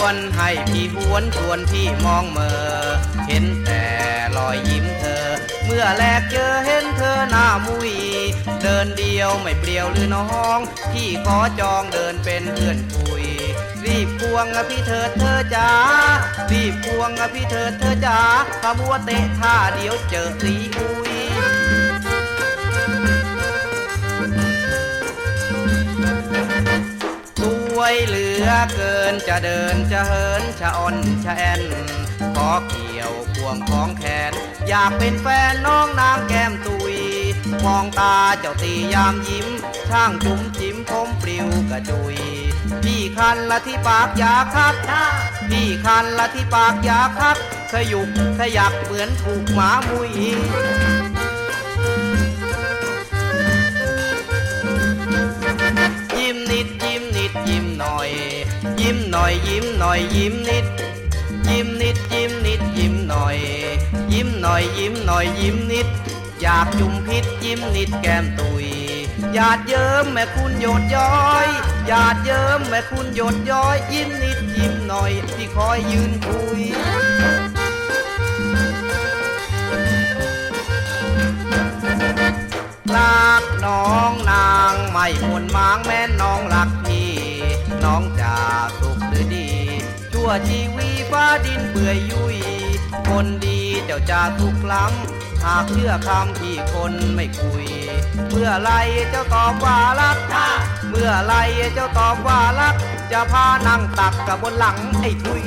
วนให้พี่หวนชวนพี่มองเมอเห็นแต่รอยยิ้มเธอ เมื่อแลกเจอเห็นเธอหน้ามุย เดินเดียวไม่เปลี่ยวหรือน้องพี่ขอจองเดินเป็นเพื่อนคุย รีบควงอะพี่เถิดเธอจ๋ารีบควงอะพี่เถิดเธอจ๋าขบัวเตะท่าเดียวเจอสีอุย วยเหลือเกินจะเดินจะเหินจะอ่อนจะแอนขอเกี่ยวพวงของแขน อยากเป็นแฟนน้องนางแก้มตุย มองตาเจ้าตียามยิ้ม ช่างจุ้มจิ้มผมปลิวกระจุย พี่คันละที่ปากอยากคักพี่คันละที่ปากอยากคักขยุกขยักเหมือนถูกหมามุย น่อย ยิ้มหน่อยยิ้มหน่อยยิ้มนิด ยิ้มนิดยิ้มนิดยิ้มหน่อย ยิ้มหน่อยยิ้มหน่อยยิ้มนิด อยากจุ่มพิษยิ้มนิดแก้มตุยหยาดเยิ้มแม่คุณหยดย้อยหยาดเยิ้มแม่คุณหยดย้อย ยิ้มนิดยิ้มหน่อยที่คอยยืนคุยรักน้องนางไม่หมนมางแม่น้องรัก น้องจะสุขหรือดี ชั่วชีวีฟ้าดินเปื่อยยุย คนดีเจ้าจะทุกล้ำหากเชื่อคำที่คนไม่คุย เมื่อไรเจ้าตอบว่ารัก เมื่อไรเจ้าตอบว่ารัก จะพานั่งตักกับบนหลังไอ้ทุย